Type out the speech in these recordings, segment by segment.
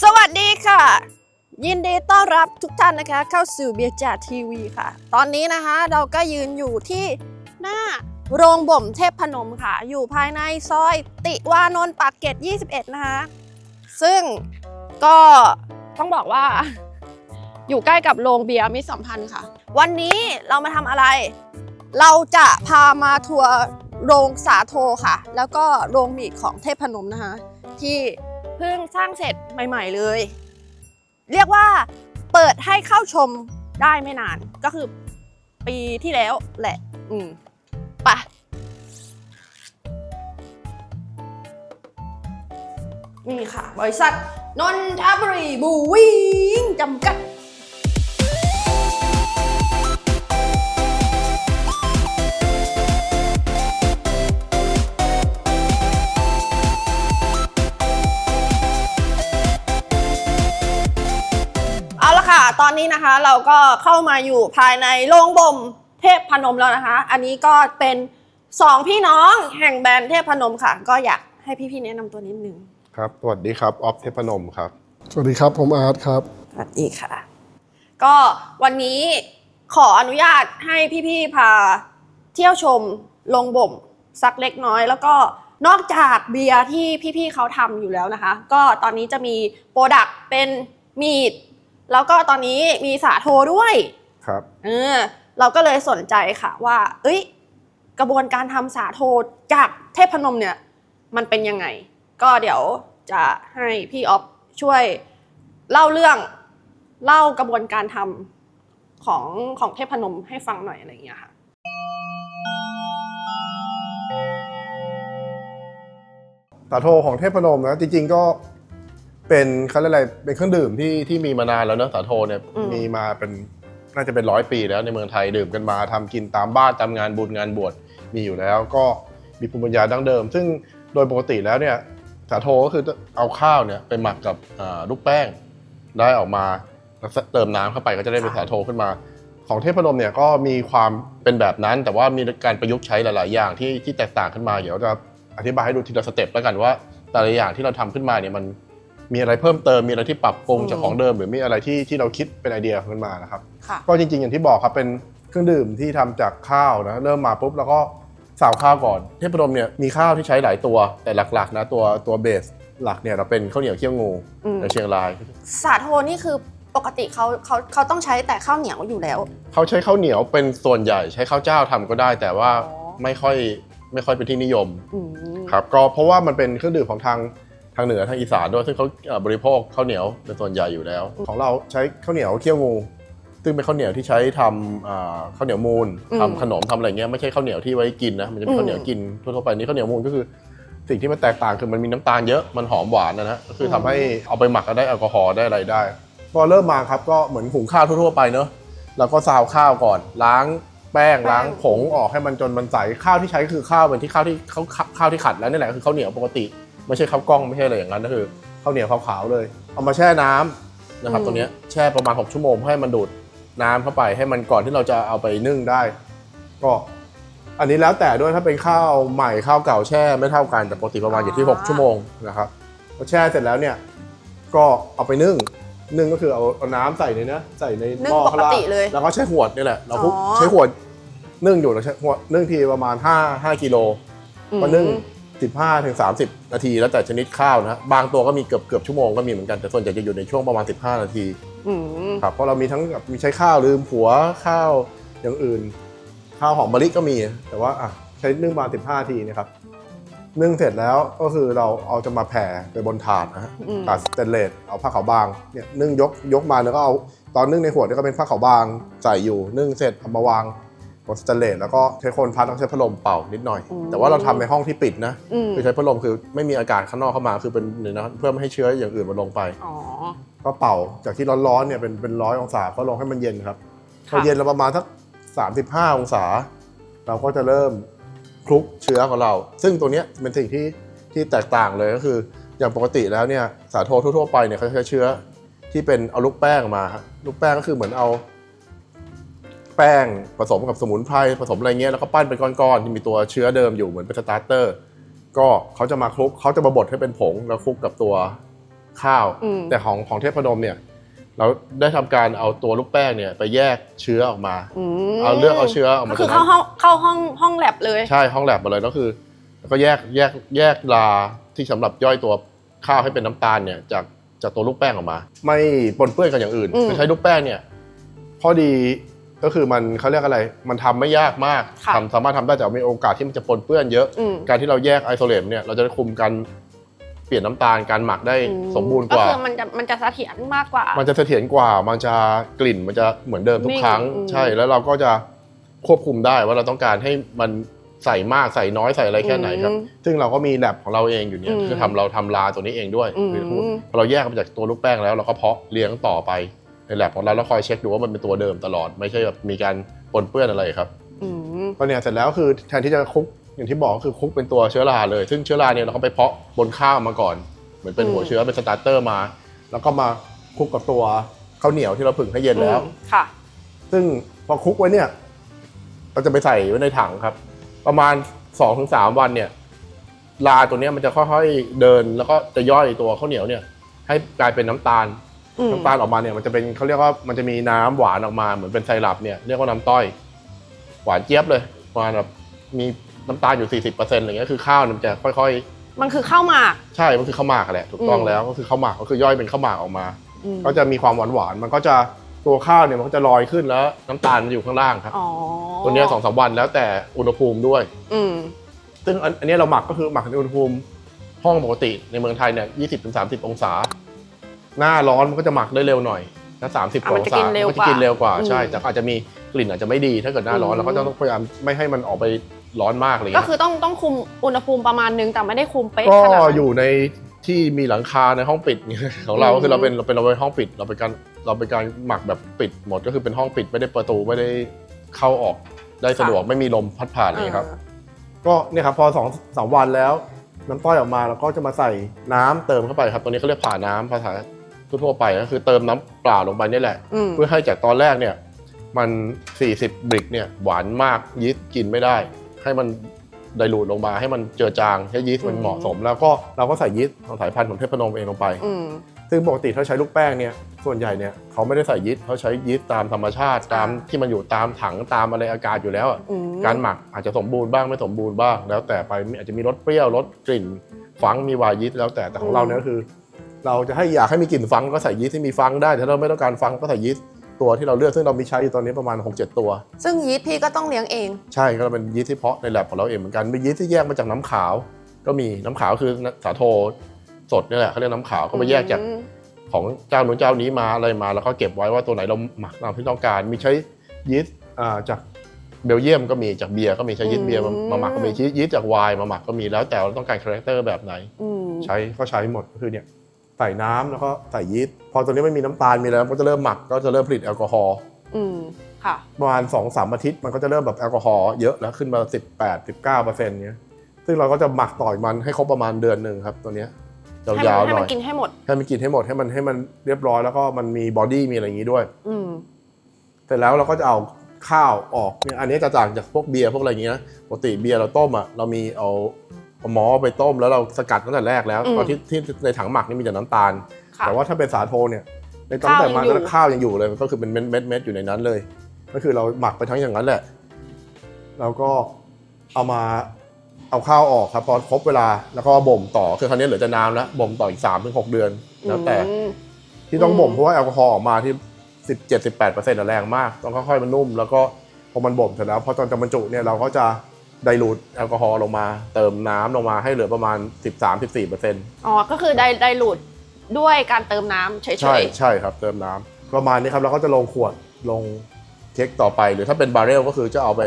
สวัสดีค่ะ ยินดีต้อนรับทุกท่านนะคะ เข้าสู่เบียร์จ่าทีวีค่ะ ตอนนี้นะคะเราก็ยืนอยู่ที่หน้าโรงบ่มเทพพนมค่ะ อยู่ภายในซอยติวานนท์ปากเกร็ด21 นะคะ ซึ่งก็ต้องบอกว่า อยู่ใกล้กับโรงเบียร์มิตรสัมพันธ์ค่ะ วันนี้เรามาทำอะไร เราจะพามาทัวร์โรงสาโทค่ะ แล้วก็โรงหมีของเทพพนมนะคะ ที่ เพิ่งสร้างเสร็จใหม่ ๆเลย เรียกว่าเปิดให้เข้าชมได้ไม่นานก็คือปีที่แล้วแหละ อืมปะนี่ค่ะ บริษัท นนทบุรีบูวิงจำกัด เราก็เข้ามาอยู่ภายในโรงบ่มเทพพนมแล้วนะคะ อันนี้ก็เป็นสองพี่น้องแห่งแบรนด์เทพพนมค่ะ ก็อยากให้พี่ๆแนะนำตัวนิดนึงครับ สวัสดีครับออฟเทพนมครับ สวัสดีครับ ผมอาร์ตครับ สวัสดีค่ะ ก็วันนี้ขออนุญาตให้พี่ๆพาเที่ยวชมโรงบ่มสักเล็กน้อย แล้วก็นอกจากเบียร์ที่พี่ๆเขาทำอยู่แล้วนะคะ ก็ตอนนี้จะมีโปรดักต์เป็นมีด แล้วก็ตอนนี้มีสาโทด้วยครับ เออเราก็เลยสนใจค่ะว่า เอ้ย กระบวนการทำสาโทจากเทพนมเนี่ย มันเป็นยังไง ก็เดี๋ยวจะให้พี่ออฟช่วยเล่าเรื่องเล่ากระบวนการทำของของเทพนมให้ฟังหน่อยอะไรอย่างเงี้ยค่ะสาโทของเทพนมนะจริงๆก็ เป็นเขาเรียกอะไรเป็นเครื่องดื่มที่ที่มีมานานแล้วเนอะสาโทเนี่ยอืม มีมาเป็นน่าจะเป็นร้อยปีแล้วในเมืองไทยดื่มกันมาทำกินตามบ้านตามงานบุญงานบวชมีอยู่แล้ว ก็มีภูมิปัญญาดั้งเดิม ซึ่งโดยปกติแล้วเนี่ยสาโทก็คือเอาข้าวเนี่ยไปหมักกับอ่าลูกแป้ง ได้ออกมาแล้วเติมน้ำเข้าไปก็จะได้เป็นสาโทขึ้นมา ของเทพนมเนี่ยก็มีความเป็นแบบนั้น แต่ว่ามีการประยุกต์ใช้หลาย ๆ อย่างที่ที่แตกต่างขึ้นมา เดี๋ยวจะอธิบายให้ดูทีละสเต็ปแล้วกันว่า แต่ละอย่างที่เราทำขึ้นมาเนี่ยมัน มีอะไรเพิ่มเติมมีอะไรที่ปรับปรุงอืมจากของเดิม หรือมีอะไรที่ที่เราคิดเป็นไอเดียขึ้นมานะครับ ค่ะ ก็จริงๆ อย่างที่บอกครับเป็นเครื่องดื่มที่ทำจากข้าวนะเริ่มมาปุ๊บแล้วก็สาวข้าวก่อน เทพนมเนี่ยมีข้าวที่ใช้หลายตัวแต่หลักๆ นะตัวตัวเบสหลักเนี่ยเราเป็นข้าวเหนียวเคี่ยวงูอืม ในเชียงราย สาโทนี่คือปกติเขาเขาเขาต้องใช้แต่ข้าวเหนียวอยู่แล้ว เขาใช้ข้าวเหนียวเป็นส่วนใหญ่ใช้ข้าวเจ้าทำก็ได้ แต่ว่าอ๋อ ไม่ค่อยไม่ค่อยเป็นที่นิยมอืม ครับก็เพราะว่ามันเป็นเครื่องดื่มของทาง ทางเหนือทางอีสานด้วยซึ่งเขาเอ่อบริโภคข้าวเหนียวเป็นส่วนใหญ่อยู่แล้ว ของเราใช้ข้าวเหนียวเคี่ยวงูซึ่งเป็นข้าวเหนียวที่ใช้ทำอ่าข้าวเหนียวมูลทำขนมทำอะไรเงี้ยไม่ใช่ข้าวเหนียวที่ไว้กินนะมันจะเป็นข้าวเหนียวกินทั่วๆไปนี่ข้าวเหนียวมูลก็คือสิ่งที่มันแตกต่างคือมันมีน้ำตาลเยอะมันหอมหวานนะนะก็คือทำให้เอาไปหมักก็ได้แอลกอฮอล์ได้อะไรได้ พอเริ่มมาครับก็เหมือนหุงข้าวทั่วๆไปเนอะเราก็ซาวข้าวก่อน ล้างแป้งล้างผงออกให้มันจนมันใสข้าวที่ใช้คือข้าวเป็นที่ข้าวที่ข้าวข้าวที่ขัดแล้วนี่แหละคือข้าวเหนียวปกติ ไม่ใช่ข้าวกล้องไม่ใช่อะไรอย่างนั้นก็คือข้าวเหนียวขาวๆเลย เอามาแช่น้ำนะครับอืมตรงเนี้ยแช่ประมาณ 6 ชั่วโมงให้มันดูดน้ำเข้าไปให้มันก่อนที่เราจะเอาไปนึ่งได้ ก็อันนี้แล้วแต่ด้วยถ้าเป็นข้าวใหม่ข้าวเก่าแช่ไม่เท่ากันแต่ปกติประมาณอยู่ที่ 6 ชั่วโมงนะครับพอแช่เสร็จแล้วเนี่ยก็เอาไปนึ่งนึ่งก็คือเอาเอาน้ำใส่ในเนี้ยใส่ในนึ่งหม้อข้างล่างปกติเลยแล้วก็ใช้ขวดนี่แหละเราคลุกอ๋อใช้ขวดนึ่งอยู่เราใช้ขวดนึ่งทีประมาณ5 5กิโลก็นึ่ง 15ถึง30 นาที แล้วแต่ชนิดข้าวนะบางตัวก็มีเกือบเกือบชั่วโมงก็มีเหมือนกันแต่ส่วนใหญ่จะอยู่ในช่วงประมาณ 15 นาทีอืมครับเพราะเรามีทั้งแบบมีใช้ข้าวลืมผัวข้าวอย่างอื่น ข้าวหอมมะลิก็มี แต่ว่าอะใช้นึ่งประมาณ15นาทีนะครับนึ่งเสร็จแล้วก็คือเราเอาจะมาแผ่ไปบนถาดนะฮะอืมถาดสเตนเลสเอาผ้าขาวบางเนี่ยนึ่งยกยกมาแล้วก็เอาตอนนึ่งในขวดเนี่ยก็เป็นผ้าขาวบางใส่อยู่นึ่งเสร็จเอามาวาง บนสเตนเลสแล้วก็ใช้คนพัดต้องใช้พัดลมเป่านิดหน่อย อืมแต่ว่าเราทำในห้องที่ปิดนะอืม คือใช้พัดลมคือไม่มีอากาศข้างนอกเข้ามาคือเป็นเดี๋ยวนะเพื่อไม่ให้เชื้ออย่างอื่นมันลงไป อ๋อ ก็เป่าจากที่ร้อนๆเนี่ยเป็นเป็นร้อยองศาก็ลงให้มันเย็นครับพค่ะอเย็นแล้วประมาณสัก35 องศา เราก็จะเริ่มคลุกเชื้อของเรา ซึ่งตัวเนี้ยเป็นสิ่งที่ที่แตกต่างเลยก็คือ อย่างปกติแล้วเนี่ยสาโททั่วๆไปเนี่ยเขาจะใช้เชื้อที่เป็นเอาลูกแป้งมาฮะลูกแป้งก็คือเหมือนเอา แป้งผสมกับสมุนไพรผสมอะไรเงี้ยแล้วก็ปั้นเป็นก้อนๆที่มีตัวเชื้อเดิมอยู่เหมือนเป็นสตาร์เตอร์ ก็เขาจะมาคลุกเขาจะมาบดให้เป็นผงแล้วคลุกกับตัวข้าว อืม แต่ของของเทพนมเนี่ย เราได้ทำการเอาตัวลูกแป้งเนี่ยไปแยกเชื้อออกมา มเอาเลือกเอาเชื้อออกก็มาคือจากเข้านั้นห้องเข้าห้องห้องแลบเลย ใช่ห้องแลบมาเลยก็คือแล้วก็แยกแยกแยกลาที่สำหรับย่อยตัวข้าวให้เป็นน้ำตาลเนี่ยจากจากตัวลูกแป้งออกมา ไม่ปนเปื้อนกันอย่างอื่นอืม คือใช้ลูกแป้งเนี่ยข้อดี ก็คือมันเขาเรียกอะไร มันทำไม่ยากมากค่ะทำสามารถทำได้แต่มีโอกาสที่มันจะปนเปื้อนเยอะ อืม การที่เราแยกไอโซเลตเนี่ยเราจะได้คุมการเปลี่ยนน้ำตาลการหมักได้อืสมบูรณ์กว่า ก็คือมันจะมันจะเสถียรมากกว่า มันจะเสถียรกว่า มันจะกลิ่นมันจะเหมือนเดิมทุกนิ่งครั้งอืมใช่ แล้วเราก็จะควบคุมได้ว่าเราต้องการให้มันใส่มากใส่น้อยใส่อะไรแค่ไหนครับ อืมซึ่งเราก็มีแลบของเราเองอยู่เนี่ย อืมคือทำเราทำลาตัวนี้เองด้วยอืม คือพอเราแยกมาจากตัวลูกแป้งแล้วเราก็เพาะเลี้ยงต่อไปใน แลบของเราแล้วคอยเช็คดูว่ามันเป็นตัวเดิมตลอด ไม่ใช่แบบมีการปนเปื้อนอะไรครับอืมก็เนี่ยเสร็จแล้วคือแทนที่จะคลุกอย่างที่บอกก็คือคลุกเป็นตัวเชื้อราเลย ซึ่งเชื้อราเนี่ยเราก็ไปเพาะบนข้าวมาก่อน เหมือนเป็นอืมหัวเชื้อเป็นสตาร์เตอร์มา แล้วก็มาคลุกกับตัวข้าวเหนียวที่เราผึ่งให้เย็นแล้วอืมค่ะ ซึ่งพอคลุกไว้เนี่ยเราจะไปใส่ไว้ในถังครับ ประมาณ2อถึงสวันเนี่ยลาตัวเนี้ยมันจะค่อยๆเดินแล้วก็จะย่อยตัวข้าวเหนียวเนี่ย ให้กลายเป็นน้ำตาล อืมน้ำตาลออกมาเนี่ยมันจะเป็นเขาเรียกว่ามันจะมีน้ำหวานออกมาเหมือนเป็นไซรัปเนี่ยเรียกว่าน้ำต้อย หวานเจี๊ยบเลยประมาณแบบมีน้ำตาลอยู่40%อะไรเงี้ยคือข้าวเนี่ยมันจะค่อยมันคือข้าวหมาก ๆ ใช่มันคือข้าวหมากแหละถูกต้องอืม แล้วก็คือข้าวหมากก็คือย่อยเป็นข้าวหมากออกมา อืมก็จะมีความหวานหวานๆมันก็จะตัวข้าวเนี่ยมันก็จะลอยขึ้นแล้วน้ำตาลมันอยู่ข้างล่างครับอ๋อตัวเนี้ยสองสามวันแล้วแต่อุณหภูมิด้วย อืมซึ่งอันอันเนี้ยเราหมักก็คือหมักในอุณหภูมิห้องปกติในเมืองไทยเนี่ยยี่สิบถึงสามสิบองศา หน้าร้อนมันก็จะหมักได้เร็วหน่อยถ้าสามสิบอะอมันงจะศากินเร็วก็จะกินเร็วกว่าอืมใช่แต่ก็อาจจะมีกลิ่นอาจจะไม่ดี ถ้าเกิดหน้าร้อนอืมเราก็ต้องพยายามไม่ให้มันออกไปร้อนมากอะไรก็เงี้ยคือต้องต้องคุมอุณหภูมิประมาณนึงแต่ไม่ได้คุมเป๊ะก็ขนาดนั้นอยู่ในที่มีหลังคาในห้องปิดของเราอืมก็คือเราเป็นเราเป็นเราเป็นห้องปิด เราเป็นการเราเป็นการหมักแบบปิดหมดก็คือเป็นห้องปิดไม่ได้ประตูไม่ได้เข้าออกได้สะดวกไม่มีลมพัดผ่านอะไรเงี้ยครับ ก็เนี่ยครับพอสองสามวันแล้วน้ำต้อยออกมาแล้วก็จะมาใส่น้ำเติมเข้าไปครับตัวนี้เขาเรียกผ่าน้ำภาษา ทั่วๆไปก็คือเติมน้ำเปล่าลงไปนี่แหละ อืมเพื่อให้จากตอนแรกเนี่ยมัน 40 บริกเนี่ยหวานมากยีสต์กินไม่ได้ ให้มันไดรูดลงมาให้มันเจือจางให้ยีสต์มันอืมเหมาะสม แล้วก็เราก็ใส่ยีสต์ของสายพันธุ์ของเทพนมเองลงไป อืม ซึ่งปกติถ้าใช้ลูกแป้งเนี่ยส่วนใหญ่เนี่ยเขาไม่ได้ใส่ยีสต์เขาใช้ยีสต์ตามธรรมชาติตามที่มันอยู่ตามถังตามอะไรอากาศอยู่แล้วอะ อืม การหมักอาจจะสมบูรณ์บ้างไม่สมบูรณ์บ้าง แล้วแต่ไปมีอาจจะมีรสเปรี้ยวรสกลิ่นฟังมีวายยีสต์แล้วแต่แต่ของเราเนี่ยก็คือ เราจะให้อยากให้มีกลิ่นฟังก็ใส่ยีสต์ที่มีฟังได้ถ้าเราไม่ต้องการฟังก็ใส่ยีสต์ตัวที่เราเลือกซึ่งเรามีใช้อยู่ตอนนี้ประมาณ 6-7 ตัว ซึ่งยีสต์พี่ก็ต้องเลี้ยงเอง ใช่ก็เป็นยีสต์ที่เพาะในแลบของเราเองเหมือนกันมียีสต์ที่แยกมาจากน้ำขาว ก็มีน้ำขาวคือสาโทสดนี่แหละเขาเรียกน้ำขาวก็มาแยกจากอืมของเจ้านู้นเจ้านี้มาอะไรมา แล้วก็เก็บไว้ว่าตัวไหนเราหมักตามที่ต้องการ มีใช้ยีสต์อ่าจากเบลเยียมก็มีจากเบียร์ก็มีใช้ยีสต์เบียร์มามาหมักก็มียีสต์จากไวน์มาหมักก็มีแล้วแต่เราต้องการคาแรคเตอร์แบบไหนอืมใช้ก็ใช้หมดก็คือเนี่ย ใส่น้ำแล้วก็ใส่ยีสต์พอตัวนี้ไม่มีน้ำตาลมีแล้วก็จะเริ่มหมักก็จะเริ่มผลิตแอลกอฮอล์อืมค่ะ ประมาณ2อสามอาทิตย์มันก็จะเริ่มแบบแอลกอฮอล์เยอะแล้วขึ้นมา 18 19เปอร์เซ็นต์เนี้ยซึ่งเราก็จะหมักต่อยมันให้ครบประมาณเดือนหนึ่งครับตัวเนี้ยให้ยาวมันๆให้หน่มัอนยกินให้หมด ให้มันกินให้หมดให้มันให้มันเรียบร้อยแล้วก็มันมีบอดี้มีอะไรอย่างนี้ด้วย อืม เสร็จแล้วเราก็จะเอาข้าวออกเนี่ยอันนี้จะต่างจากพวกเบียร์พวกอะไรอย่างเงี้ยนะปกติเบียร์เราต้มอะเรามีเอา เอาหมอไปต้มแล้วเราสกัดตั้งแต่แรกแล้วอืมตอนที่ที่ในถังหมักนี่มีแต่น้ำตาล ค่ะแต่ว่าถ้าเป็นสาโทเนี่ยในตั้งแต่มาข้าวยังอยู่ แล้วข้าวยังอยู่เลยมันก็คือเป็นเม็ดเม็ดเม็ดอยู่ในนั้นเลย ก็คือเราหมักไปทั้งอย่างนั้นแหละแล้วก็เอามาเอาข้าวออกครับพอครบเวลาแล้วก็บ่มต่อคือคราวนี้เหลือแต่น้ำแล้วบ่มต่ออีกสามถึงหกเดือนแล้วแต่ อืม ที่ต้องอืมบ่มเพราะว่าแอลกอฮอล์ออกมาที่สิบเจ็ดสิบแปดเปอร์เซ็นต์แรงมาก ต้องค่อยๆมันนุ่ม แล้วก็พอมันบ่มเสร็จแล้วพอตอนจะบรรจุเนี่ยเราก็จะ ไดรูดแอลกอฮอล์ลงมา เติมน้ำลงมาให้เหลือประมาณ 13-14เปอร์เซ็นต์อ๋อ ก็คือไดไดรูดด้วยการเติมน้ำเฉยๆ ใช่ใช่ครับเติมน้ำประมาณนี้ครับเราก็จะลงขวดลงเค้กต่อไป หรือถ้าเป็นบาร์เรลก็คือจะเอาไป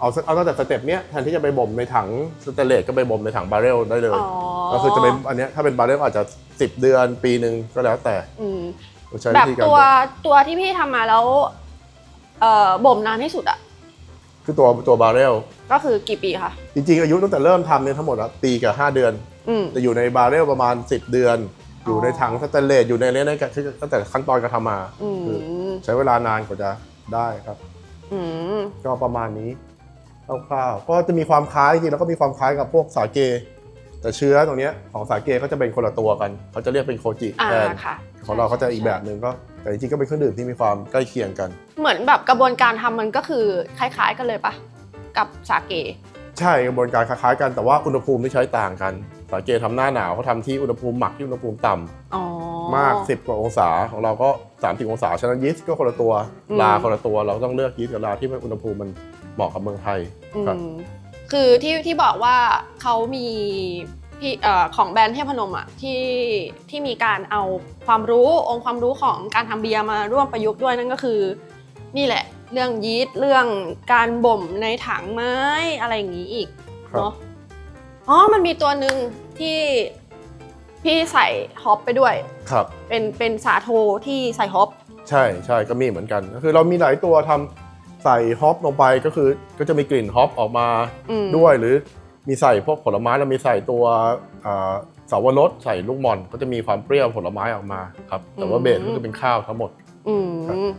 เอาเอาตั้งแต่สเต็ปเนี้ยแทนที่จะไปบ่มในถังสเตนเลสก็ไปบ่มในถังบาร์เรลได้เลย อ๋อก็คือจะเป็นอันเนี้ยถ้าเป็นบาร์เรลอาจจะ 10 เดือนปีหนึ่งก็แล้วแต่อืมใช้แบวิบธีการตัวบ่มตัวที่พี่ทำมาแล้ว เอ่อบ่มนานที่สุดอะ คือตัวตัวบาร์เรลก็คือกี่ปีคะ จริง ๆ อายุตั้งแต่เริ่มทำเนี่ยทั้งหมดอะปีกับ 5 เดือน อืมแต่อยู่ในบาร์เรลประมาณ 10 เดือนอ๋อออยู่ในถังสแตนเลสอยู่ในเนี้ยในตั้งแต่ขั้นตอนการทำมาอืมคือใช้เวลานานกว่าจะได้ครับ อืม ก็ประมาณนี้คร่าวๆก็จะมีความคล้ายจริงๆแล้วก็มีความคล้ายกับพวกสาเก แต่เชื้อตรงเนี้ยของสาเกก็จะเป็นคนละตัวกัน เขาจะเรียกเป็นโคจิอ่าแทนค่ะ ของเราเขาจะอีกแบบหนึ่งก็ แต่จริงๆก็เป็นเครื่องดื่มที่มีความใกล้เคียงกัน เหมือนแบบกระบวนการทำมันก็คือคล้ายๆกันเลยปะกับสาเก ใช่กระบวนการคล้ายๆกันแต่ว่าอุณหภูมิที่ใช้ต่างกันสาเกทำหน้าหนาวเขาทำที่อุณหภูมิหมักที่อุณหภูมิต่ำอ๋อ มาก 10 กว่าองศาของเราก็ 30 องศาฉะนั้นยีสต์ก็คนละตัวอืม ลาคนละตัวเราต้องเลือกยีสต์กับลาที่มันอุณหภูมิมันเหมาะกับเมืองไทย อืครับมคือที่ที่บอกว่าเขามี พี่เอ่อของแบรนด์เทพนมอะที่ที่มีการเอาความรู้องค์ความรู้ของการทำเบียร์มาร่วมประยุกต์ด้วยนั่นก็คือนี่แหละ เรื่องยีสต์เรื่องการบ่มในถังไม้อะไรอย่างนี้อีกครับ เนาะอ๋อมันมีตัวหนึ่งที่พี่ใส่ฮอปไปด้วย ครับ เป็นเป็นสาโทที่ใส่ฮอป ใช่ใช่ก็มีเหมือนกันก็คือเรามีหลายตัวทำใส่ฮอปลงไปก็คือก็จะมีกลิ่นฮอปออกมาอืม ด้วยหรือ มีใส่พวกผลไม้เรามีใส่ตัวเอ่อสาวรสใส่ลูกหม่อน ก็จะมีความเปรี้ยวผลไม้ออกมาครับ แต่ว่าเบสก็คือเป็นข้าวทั้งหมดอืครับม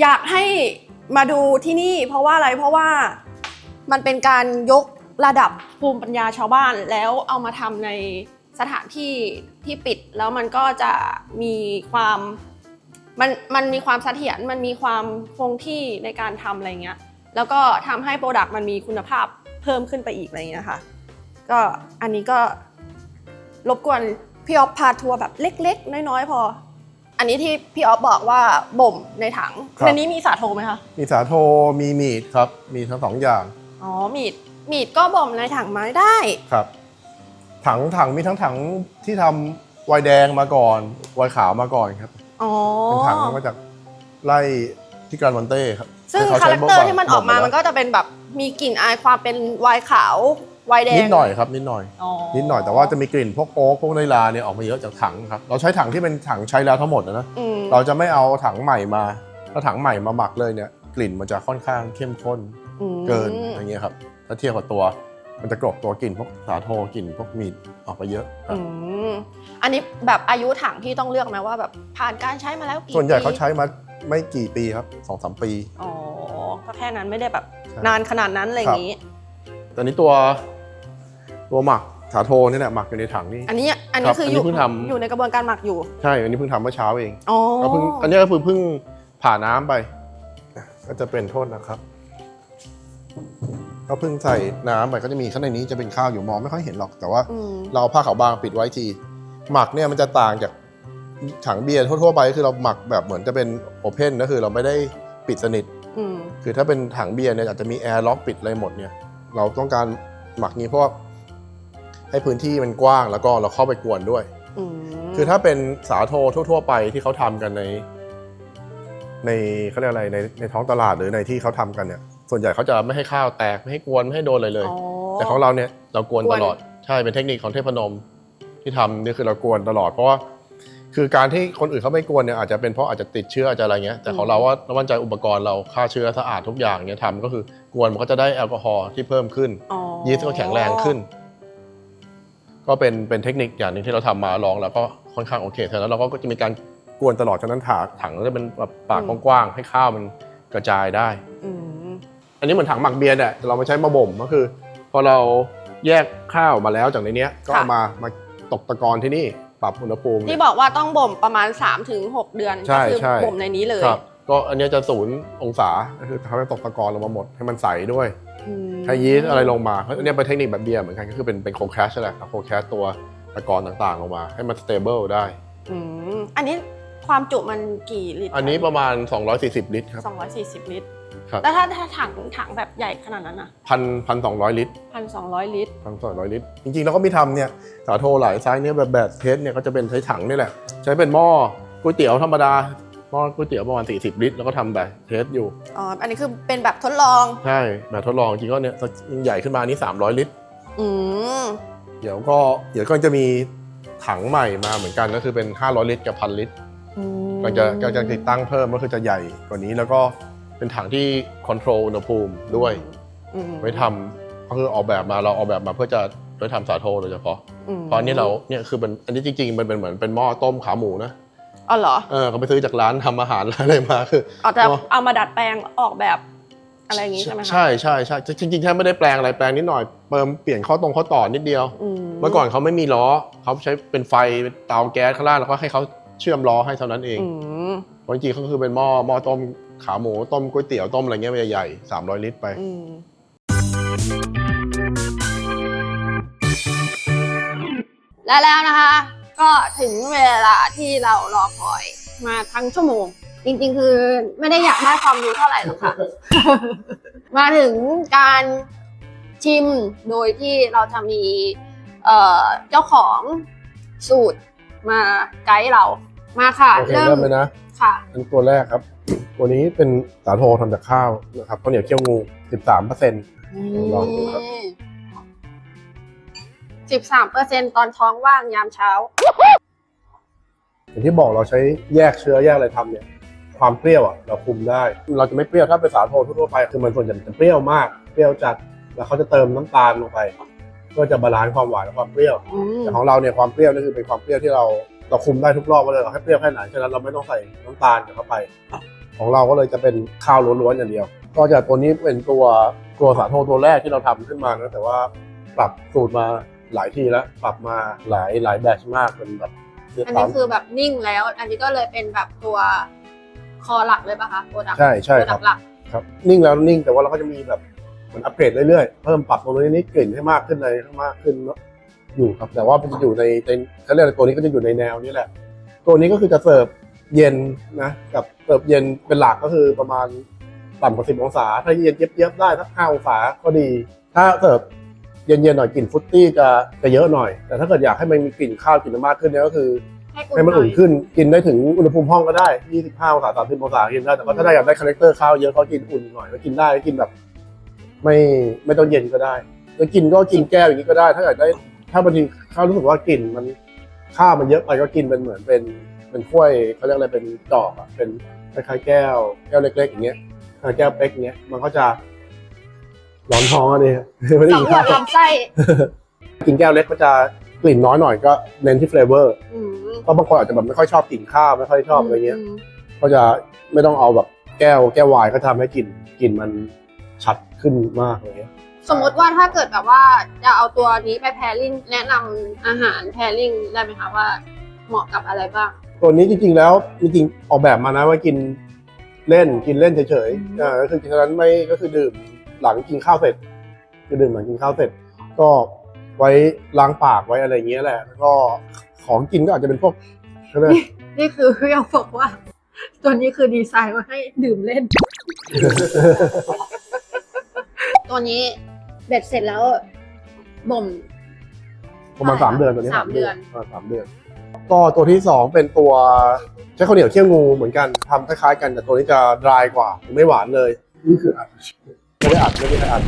อยากให้มาดูที่นี่เพราะว่าอะไรเพราะว่ามันเป็นการยกระดับภูมิปัญญาชาวบ้านแล้วเอามาทำในสถานที่ที่ปิดแล้วมันก็จะมีความมันมันมีความเสถียรมันมีความคงที่ในการทำอะไรเงี้ย แล้วก็ทำให้โปรดักต์มันมีคุณภาพ เพิ่มขึ้นไปอีกอะไรเงี้ยค่ะ ก็อันนี้ก็รบกวนพี่ออฟพาทัวร์แบบเล็ก ๆ น้อยๆพอ อันนี้ที่พี่ออฟบอกว่าบ่มในถังครับ ในนี้มีสาโทไหมคะมีสาโทมีมีดครับ มีทั้งสองอย่างอ๋อมีดมีดก็บ่มในถังไม้ได้ ครับ ถังถังมีทั้งถังที่ทำไวน์แดงมาก่อนไวน์ขาวมาก่อนครับ อ๋อ เป็นถังมาจากไล่ที่กรานมอนเต้ครับซึ่งที่ขคาใช้แรคเตอร์บ่ที่มันออกมา มันก็จะเป็นแบบ มีกลิ่นอายความเป็นไวน์ขาวไวน์แดง นิดหน่อยครับนิดหน่อยอ๋อนิดหน่อยแต่ว่าจะมีกลิ่นพวกโอ๊กพวกไนลาเนี่ยออกมาเยอะจากถังครับเราใช้ถังที่เป็นถังใช้แล้วทั้งหมดนะนะอืมเราจะไม่เอาถังใหม่มาถ้าถังใหม่มาหมักเลยเนี่ยกลิ่นมันจะค่อนข้างเข้มข้นอืมเกินอย่างเงี้ยครับถ้าเทียบกับตัว มันจะกลบตัวกลิ่นพวกสาโทกลิ่นพวกมีดออกไปเยอะครับ อืมอันนี้แบบอายุถังพี่ต้องเลือกไหมว่าแบบผ่านการใช้มาแล้วกี่ส่วนใหญ่ปีเขาใช้มาไม่กี่ปีครับสองสามปี อ๋อ ก็แค่นั้นไม่ได้แบบใช่ นานขนาดนั้นอะไรอย่างนี้ตอนนี้ตัวตัวหมักสาโทนี่แหละหมักอยู่ในถังนี่อันนี้อันครันี้บคืออันอนี้ยู่เพิ่งทำอยู่ในกระบวนการหมักอยู่ ใช่อันนี้เพิ่งทำเมื่อเช้าเองอ๋อก็เพิ่งอันนี้ก็คือเพิ่งผ่าน้ำไป ก็จะเป็นโทษนะครับก็เพิ่งใส่น้ำไปก็จะมีข้างในนี้จะเป็นข้าวอยู่มองไม่ค่อยเห็นหรอกแต่ว่าอืมเราเอาผ้าขาวบางปิดไว้ที หมักเนี่ยมันจะต่างจากถังเบียร์ทั่วๆไปก็คือเราหมักแบบเหมือนจะเป็นโอเพนก็คือเราไม่ได้ปิดสนิท อืมคือถ้าเป็นถังเบียร์เนี่ยอาจจะมีแอร์ล็อกปิดอะไรหมดเนี่ย เราต้องการหมักนี้เพราะว่าให้พื้นที่มันกว้างแล้วก็เราเข้าไปกวนด้วย อืมคือถ้าเป็นสาโททั่ว ๆ ไปที่เขาทำกันใน ในเขาเรียกอะไรในในท้องตลาดหรือในที่เขาทำกันเนี่ย ส่วนใหญ่เขาจะไม่ให้ข้าวแตกไม่ให้กวนไม่ให้โดนอะไรเลย อ๋อ แต่ของเราเนี่ยเรากวนกวน ตลอดใช่เป็นเทคนิคของเทพนมที่ทำนี่คือเรากวนตลอดเพราะว่า คือการที่คนอื่นเขาไม่กวนเนี่ยอาจจะเป็นเพราะอาจจะติดเชื้ออาจจะอะไรเงี้ยแต่ของเราว่าเรามั่นใจอุปกรณ์เราฆ่าเชื้อสะอาดทุกอย่างเนี่ยทำก็คือกวนมันก็จะได้แอลกอฮอล์ที่เพิ่มขึ้น อ๋อยีสต์ก็แข็งแรงขึ้น ก็เป็นเป็นเทคนิคอย่างหนึ่งที่เราทำมาลองแล้วก็ค่อนข้างโอเคเท่านั้นเราก็จะมีการกวนตลอดฉะนั้นถาถังก็จะเป็นแบบปากกว้างๆให้ข้าวมันกระจายได้ อืมอันนี้เหมือนถังหมักเบียร์เนี่ยแต่เรามาใช้มาบ่มก็คือ พอเราแยกข้าวมาแล้วจากในเนี้ยก็เอามามาตกตะกอนที่นี่ ปรับอุณหภูมิที่บอกว่าต้องบ่มประมาณ 3-6 เดือนใช่ก็คืใช่บ่มในนี้เลยครับก็อันเนี้ยจะศูนย์องศาก็คือทำให้ตกตะกอนลงมาหมดให้มันใสด้วยอืมให้ยีสต์อะไรลงมาเพราะอันเนี้ยเป็นเทคนิคแบบเบียร์เหมือนกันก็คือเป็นเป็นโคแคชแหละโคแคชตัวตะกอนต่างๆลงมา ให้มันสเตเบิลได้อืมอันนี้ความจุมันกี่ลิตร อันนี้ประมาณ 240 ลิตรครับ240 ลิตร ครับ แล้วถ้าถ้าถังถังแบบใหญ่ขนาดนั้นอะพันพันสองร้อยลิตร1,200ลิตร พันสองร้อยลิตร จริงๆเราก็มีทำเนี่ยสาโทหลายไซส์เนี่ยแบบแบบเทสเนี่ยก็จะเป็นใช้ถังนี่แหละ ใช้เป็นหม้อก๋วยเตี๋ยวธรรมดาหม้อก๋วยเตี๋ยวประมาณ40 ลิตร แล้วก็ทำแบบเทสอยู่ อ๋อ อันนี้คือเป็นแบบทดลอง ใช่แบบทดลองจริงก็เนี่ยใหญ่ขึ้นมานี่300 ลิตร อืม เดี๋ยวก็เดี๋ยวก็จะมีถังใหม่มาเหมือนกันก็คือเป็น 500 ลิตรกับพันลิตรอืมก็จะก็จะติดตั้งเพิ่มก็คือจะใหญ่กว่านี้แล้วก็ เป็นถังที่คอนโทรลอุณหภูมิด้วยอืมไว้ทำก็คือออกแบบมาเราออกแบบมาเพื่อจะไว้ทำสาโทโดยเฉพาะอืมเพราะอันนี้เราเนี่ยคือเป็นอันนี้จริงๆมันเป็นเหมือนเป็นหม้อต้มขาหมูนะอ๋อเหรอเออเขาไปซื้อจากร้านทำอาหารร้านอะไรมาคืออ๋อแต่อ๋อ เอามาดัดแปลงออกแบบอะไรอย่างงี้ใช่ไหมคะใช่ใช่ใช่จริงๆแค่ไม่ได้แปลงอะไรแปลงนิดหน่อยเติมเปลี่ยนข้อตรงข้อต่อนิดเดียว อืเมื่อก่อนเขาไม่มีล้อเขาใช้เป็นไฟเป็นเตาแก๊สข้างล่างแล้วก็ให้เขาเชื่อมล้อให้เท่านั้นเองอืมเพราะจริงๆเขาคือเป็นหม้อหม้อต้ม ขาหมูต้มก๋วยเตี๋ยวต้มอะไรเงี้ยใหญ่ๆ300ลิตรไป อืมและแล้วนะคะ ก็ถึงเวลาที่เรารอคอยมาทั้งชั่วโมง จริงๆ คือไม่ได้อยากได้ความรู้เท่าไหร่หรอกค่ะ มาถึงการชิมโดยที่เราจะมีเอ่อเจ้าของสูตรมาไกด์เรามาค่ะ โอเคเริ่มเลยนะค่ะเป็นตัวแรกครับ ตัวนี้เป็นสาโททำจากข้าวนะครับข้าวเหนียวเคี่ยวงู 13เปอร์เซ็นต์ลองดูครับสิบสามเปอร์เซ็นตอนท้องว่างยามเช้า อย่างที่บอกเราใช้แยกเชื้อแยกอะไรทำเนี่ย ความเปรี้ยวอะ เราคุมได้ เราจะไม่เปรี้ยวถ้าเป็นสาโททั่วๆไปคือมันส่วนใหญ่จะเปรี้ยวมาก เปรี้ยวจัด แล้วเขาจะเติมน้ำตาลลงไปเพื่อจะบาลานซ์ความหวานและความเปรี้ยวอืมแต่ของเราเนี่ยความเปรี้ยวนี่คือเป็นความเปรี้ยวที่เราเราคุมได้ทุกรอบว่าเราให้เปรี้ยวแค่ไหนฉะนั้นเราไม่ต้องใส่น้ำตาลเข้าไป ของเราก็เลยจะเป็นข้าวล้วนๆอย่างเดียว ก็จะตัวนี้เป็นตัวตัวสาโทตัวแรกที่เราทำขึ้นมานะแต่ว่าปรับสูตรมาหลายทีแล้วปรับมาหลายหลายแบตชมากเป็นแบบเดือดอันสานี้มคือแบบนิ่งแล้ว อันนี้ก็เลยเป็นแบบตัวคอหลักเลยปะคะโปรดักต์ใช่ใช่โปรคดัรักบต์หลักครับนิ่งแล้วนิ่งแต่ว่าเราก็จะมีแบบเหมือนอัปเกรดเรื่อยๆ เพิ่มปรับตรงนี้นิดกลิ่นให้มากขึ้นในมากขึ้นอยู่ครับ แต่ว่ามันจะอยู่ในในเขาเรียกอะไรตัวนี้ก็จะอยู่ในแนวนี้แหละ ตัวนี้ก็คือจะเสิร์ฟ เย็นนะกับเสิร์ฟเย็นเป็นหลักก็คือประมาณต่ำกว่าสิบองศา ถ้าเย็นเย็บๆได้สักห้าองศาก็ดี ถ้าเสิร์ฟเย็นๆหน่อยกลิ่นฟรุตตี้จะจะเยอะหน่อย แต่ถ้าเกิดอยากให้มันมีกลิ่นข้าวกลิ่นมากขึ้นเนี่ยก็คือให้คุณให้มันหน่อุ่อนยขึ้นกินได้ถึงอุณหภูมิห้องก็ได้ 25 องศา 30 องศากินได้แต่ว่าถ้าอยากได้คาแรคเตอร์ข้าวเยอะก็กินอุ่นหน่อยก็กินได้ก็กินแบบ ไม่ไม่ต้องเย็นก็ได้จะกินก็กินแก้วอย่างนี้ก็ได้ ถ้าอยากได้ ถ้าบางทีข้าวรู้สึกว่ากลิ่นมันข้าวมันเยอะไปก็กินเป็นเหมือนเป็น เป็นถ้วยเขาเรียกอะไรเป็นจอกอะเป็นคล้ายๆแก้ว แก้วเล็ก ๆ อย่างเงี้ยอ่าแก้วเป๊กอย่างเงี้ยมันก็จะร้อนท้องอะดิไม่ได้กินสำรวข้าจวลำไส้กินแก้วเล็กก็จะกลิ่นน้อยหน่อยก็เน้นที่เฟลเวอร์อืมเพราะบางคนอาจจะแบบไม่ค่อยชอบกลิ่นข้าวไม่ค่อยชอบอะไรเงี้ย มก็จะไม่ต้องเอาแบบแก้วแก้ววายก็ทำให้กลิ่นกลิ่นมันชัดขึ้นมากเลยสมมติว่าถ้าเกิดแบบว่าจะเอาตัวนี้ไปแพริ่งแนะนำอาหารแพริ่งได้ไหมคะว่าเหมาะกับอะไรบ้าง ตัวนี้จริงๆแล้วจริงๆออกแบบมานะว่ากินเล่นกินเล่นเฉยอืมๆอ่าก็คือฉะนั้นไม่ก็คือดื่มหลังกินข้าวเสร็จคือดื่มหลังกินข้าวเสร็จ ก็ไว้ล้างปากไว้อะไรอย่างเงี้ยแหละ แล้วก็ของกินก็อาจจะเป็นพวกเขาเรียกนี่คืออยากบอกว่า ตัวนี้คือดีไซน์มาให้ดื่มเล่น ตัวนี้เบ็ดเสร็จแล้วบ่มประมาณสามเดือนตัวนี้สามเดือนประมาณสามเดือน ก็ตัวที่สองเป็นตัวใช้ข้าวเหนียวเคี่ยวงูเหมือนกันทำคล้ายๆกันแต่ตัวนี้จะดรายกว่าไม่หวานเลยนี่คืออัดไม่ได้อัดไม่ได้อัด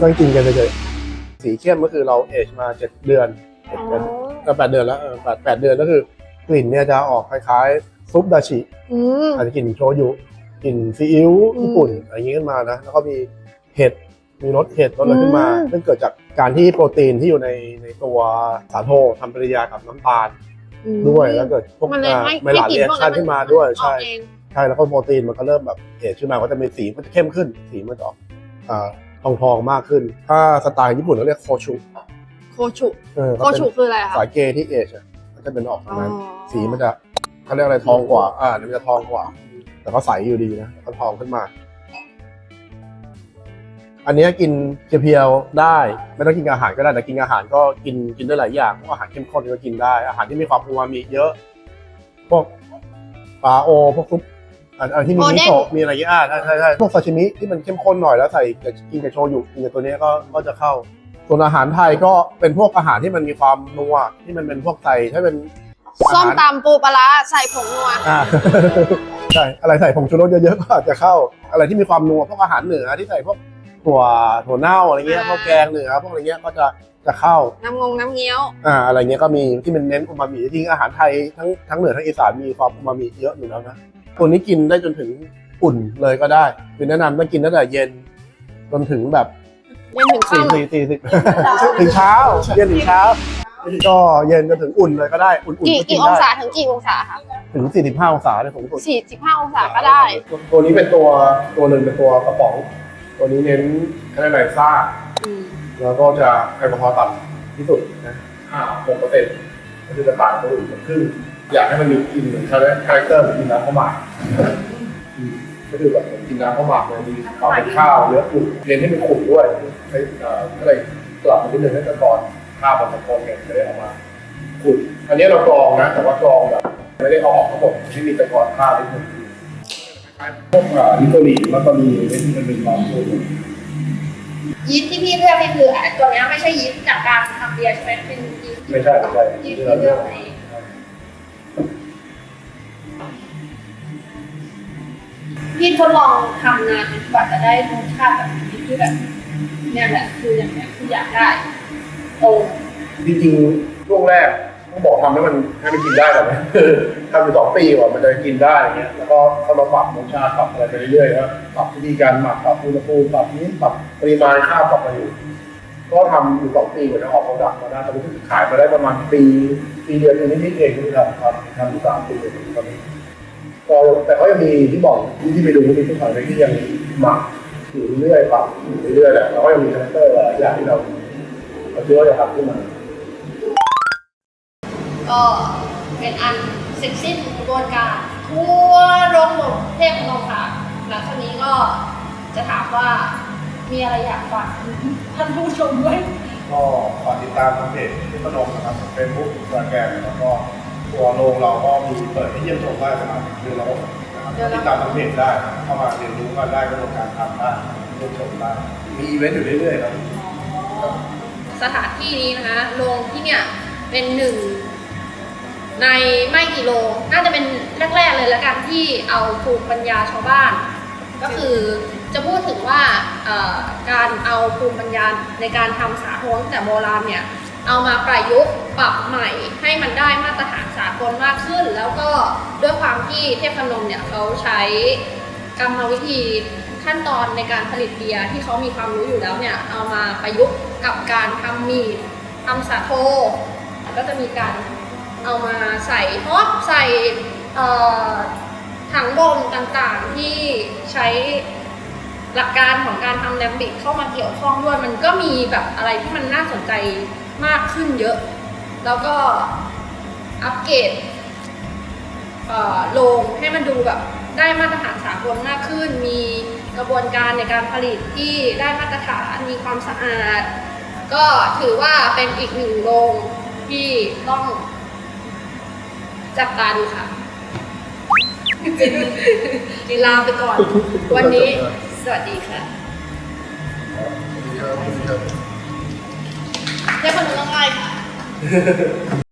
ต้องกินกันเฉยๆสีเข้มก็คือเราเอชมาเจ็ดเดือนเจ็ดเดือนเออแปดเดือนแล้วเออแปดแปดเดือนก็คือกลิ่นเนี่ยจะออกคล้ายๆ ซุปดาชิอืมอาจจะกลิ่นโชยุกลิ่นซีอิ๊วอืมญี่ปุ่นอะไรอย่างงี้ขึ้นมานะแล้วก็มีเห็ด มีรสเห็ดรสอะไรขึ้นมา อืม ซึ่งเกิดจากการที่โปรตีนที่อยู่ในในตัวสาโททำปฏิกิริยากับน้ำตาลอืมด้วยแล้วเกิดพวกมันเลยให้ไมลาให้กลิ่เรียพวกชันขึ้นมาด้วยอใช่อกเองใช่แล้วก็โปรตีนมันก็เริ่มแบบเห็ดขึ้นมาก็จะมีสีมันจะเข้มขึ้น สีมันจะออกอ่าทองทองๆมากขึ้น ถ้าสไตล์ญี่ปุ่นเขาเรียกโคชุโคชุเออโคก็เป็นชุคืออะไรคะสายเกย์ที่เอชอะก็จะเป็นออกทางนั้น อ๋อสีมันจะเขาเรียกอะไรทองกว่า อ่าเนี่ยมันจะทองกว่า แต่ก็ใสอยู่ดีนะก็ทองขึ้นมา อันเนี้ยกินเพียวๆได้ ไม่ต้องกินกับอาหารก็ได้แต่กินกับอาหารก็กินกินได้หลายอย่างพวกอาหารเข้มข้นก็กินได้ อาหารที่มีความอูมามิเยอะ พวกปลาโอพวกซุปอันอันที่มีโอมิเด้งโซะมีอะไรอย่างเงี้ยอ่าใช่ใช่ใช่พวกซาชิมิที่มันเข้มข้นหน่อยแล้วใส่กับกินกับโชยุกินกับตัวเนี้ยก็ก็จะเข้า ส่วนอาหารไทยก็เป็นพวกอาหารที่มันมีความนัวที่มันเป็นพวกใส่ถ้าเป็นส้มอาหารตำปูปลาร้าใส่ผงนัวอ่าใช่อะไรใส่ผงชูรสเยอะๆก็อาจจะเข้า อะไรที่มีความนัวพวกอาหารเหนือที่ใส่พวก ถั่วถั่วเน่าอะไรเงี้ยอ่าพวกแกงเหนือพวกอะไรเงี้ยก็จะจะเข้าน้ำงงน้ำเงี้ยวอ่าอะไรเงี้ยก็มีที่มันเน้นอูมามิจริงๆอาหารไทยทั้งทั้งเหนือทั้งอีสานมีความอูมามิเยอะอยู่แล้วนะตัวนี้กินได้จนถึงอุ่นเลยก็ได้คือแนะนำต้องกินตั้งแต่เย็น จนถึงแบบเย็นถึงสี่ค่ำสี่สี่สิบถึงเช้า เย็นถึงเช้าก็เย็นจนถึงอุ่นเลยก็ได้อุ่นๆกี่ก็กิกี่นองได้ศาถึงกี่องศาคะถึง 45 องศาได้สูงสุด45 องศาก็ได้ ตัวนี้เป็นตัวตัวหนึ่งเป็นตัวกระป๋อง ตัวนี้เน้นคะแนนไนซ่าอืมแล้วก็จะแอลกอฮอล์ต่ำที่สุดนะ5 6เปอร์เซ็นต์ก็คือจะต่างตัวอื่นครึ่งอยากให้มันมีกลินเหมือนคาแรคเตอร์เหมือนกินน้ำข้าวหมากอืมก็คือแบบเหมือนกินน้ำข้าวหมากเลยมีความเป็นข้าวเนื้อขุ่นเน้นให้มันขุ่นด้วยใช้เอ่อก็เลยกลับมาที่หนึ่งให้ตะกอนข้าวมันตะกอนเนี่ยจะได้ออกมาขุ่นอันนี้เรากรองนะ แต่ว่ากรองแบบไม่ได้เอาออกทั้งหมดที่มีตะกอนข้าวนิดหนึง พวกอ่านิโคลีนแล้วก็มีที่มันเป็นความขุ่นยีสต์ที่พี่เลือกนี่คืออะตัวเนี้ยไม่ใช่ยีสต์จากการทำเบียร์ใช่ไหมเป็นยีสต์ไม่ใช่ไม่ใช่ยีสต์ที่ที่เราเลืเลืออกกเองพี่ทดลองทำนานกว่าจะได้รสชาติแบบนี้ที่แบบเนี่ยแหละคืออย่างเนี้ยคืออยากได้โอ้จริงๆช่วงแรกต้อง บอกทำให้มันให้มันกินได้ก่อนนะทำอยู่สองปีก่อนมันจะกินได้เงี้ยแล้วก็เข้ามาปรับรสชาติปรับอะไรไปเรื่อยๆนะปรับวิธีการหมักปรับอุณหภูมิปรับนี้ปรับปริมาณข้าวปรับมาอยู่ก็ทำอยู่สองปีกว่าจะออกโปรดักต์มาได้ตอนนี้ขายมาได้ประมาณปีปีเดียวปีนิดๆเองที่ทำครับทำอยู่สามปีตอนนี้ก็แต่เขายังมีที่บอกที่ที่ไปดูมีทุกฝั่งที่ยังหมักอยู่เรื่อยๆปรับอยู่เรื่อยๆแหละแล้วก็ยังมีคาแรคเตอร์หลายอย่างที่เราเราเชื่อว่าจะทำขึ้นมา ก็เป็นอันเสร็จสิ้นกระบวนการทั่วโรงหมดเทพนมค่ะหลังจากนี้ก็จะถามว่ามีอะไรอยากฝากท่านผู้ชมไหมก็ฝากติดตามทางเพจที่พนมนะครับเฟซบุ๊กอินสตาแกรมแล้วก็ตัวโรงเราก็มีเปิดให้เยี่ยมชมได้ประมาณเดือนละหกนะครับติดตามทางเพจได้นะครับเข้ามาเรียนรู้กันได้กระบวนการทำได้เยี่ยมชมได้มีอีเวนต์อยู่เรื่อยๆครับสถานที่นี้นะคะโรงที่เนี่ยเป็นหนึ่ง ในไม่กี่โรงน่าจะเป็นแรกๆเลยละกันที่เอาภูมิปัญญาชาวบ้าน ก็คือจะพูดถึงว่าการเอาภูมิปัญญาในการทำสาโทองแต่โบราณเนี่ยเอามาประยุกต์ปรับใหม่ให้มันได้มาตรฐานสากลมากขึ้น แล้วก็ด้วยความที่เทพนมเนี่ยเขาใช้กรรมวิธีขั้นตอนในการผลิตเบียร์ที่เขามีความรู้อยู่แล้วเนี่ยเอามาประยุกต์กับการทำมีดทำสาโทก็จะมีการ เอามาใส่ฮอปใส่ถังบ่มต่างๆที่ใช้หลักการของการทำแลมบิกเข้ามาเกี่ยวข้องด้วย มันก็มีแบบอะไรที่มันน่าสนใจมากขึ้นเยอะ แล้วก็อัปเกรดโรงให้มันดูแบบได้มาตรฐานสากลมากขึ้น มีกระบวนการในการผลิตที่ได้มาตรฐานมีความสะอาด ก็ถือว่าเป็นอีกหนึ่งโรงที่ต้อง จับตาดูค่ะลาไปก่อน วันนี้สวัสดีค่ะเทพนุต้องไล่ค่ะ